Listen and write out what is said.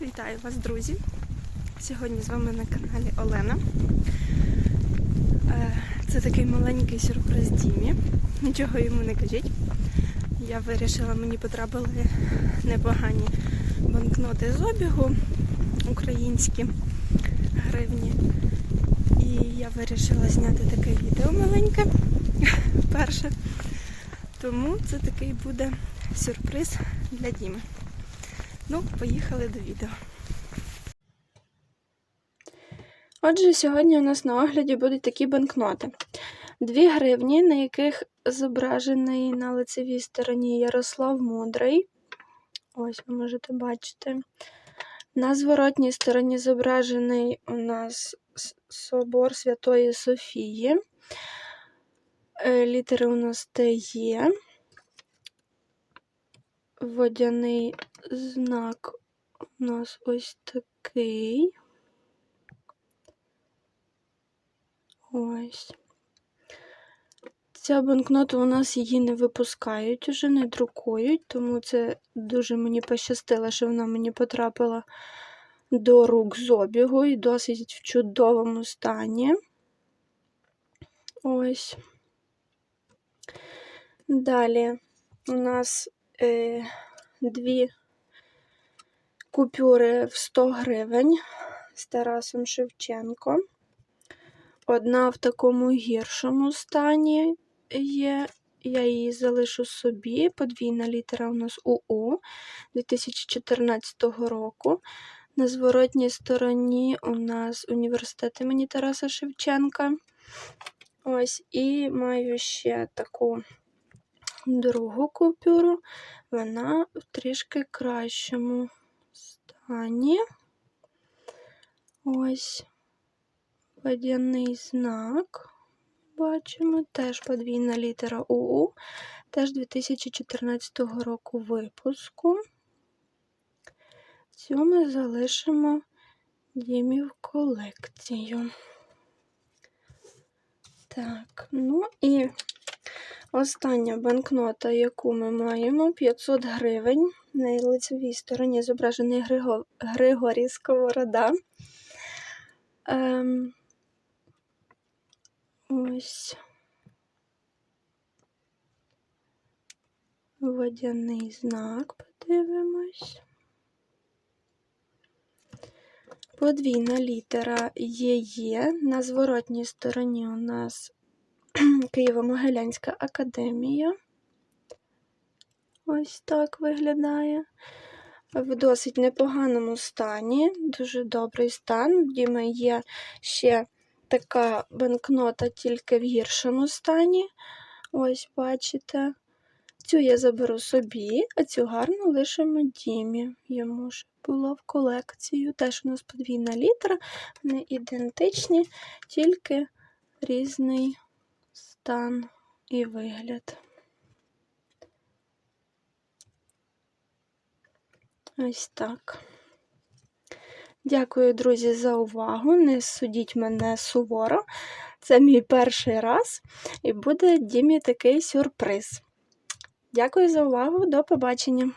Вітаю вас, друзі! Сьогодні з вами на каналі Олена. Е, Це такий маленький сюрприз Дімі. Нічого йому не кажіть. Я вирішила, мені потрапили непогані банкноти з обігу українські гривні. І я вирішила зняти таке відео маленьке вперше. Тому це такий буде сюрприз для Діми. Ну, поїхали до відео. Отже, сьогодні у нас на огляді будуть такі банкноти. Дві гривні, на яких зображений на лицевій стороні Ярослав Мудрий. Ось ви можете бачити. На зворотній стороні зображений у нас собор Святої Софії. Е, Літери у нас Т є. Водяний знак у нас ось такий. Ось. Ця банкнота у нас її не випускають, уже не друкують, тому це дуже мені пощастило, що вона мені потрапила до рук з обігу і досить в чудовому стані. Ось. Далі у нас е, дві купюри в 100 гривень з Тарасом Шевченко. Одна в такому гіршому стані є. Я її залишу собі. Подвійна літера у нас УУ 2014 року. На зворотній стороні у нас університет імені Тараса Шевченка. Ось, і маю ще таку другу купюру. Вона в трішки кращому стані. Ось водяний знак. Бачимо, теж подвійна літера УУ, теж 2014 року випуску. Цю ми залишимо Дімі в колекцію. Так, ну і остання банкнота, яку ми маємо, 500 гривень. На лицевій стороні зображений Григо... Григорій Сковорода. Ем... Ось. Водяний знак, подивимось. Подвійна літера ЄЄ. На зворотній стороні у нас Києво-Могилянська академія. Ось так виглядає. В досить непоганому стані, дуже добрий стан. В Діми є ще така банкнота, тільки в гіршому стані. Ось, бачите. Цю я заберу собі, а цю гарну лишимо Дімі. Йому ж була в колекцію. Теж у нас подвійна літера, вони ідентичні, тільки різний стан і вигляд. Ось так. Дякую, друзі, за увагу. Не судіть мене суворо. Це мій перший раз, і буде Дімі такий сюрприз. Дякую за увагу, до побачення!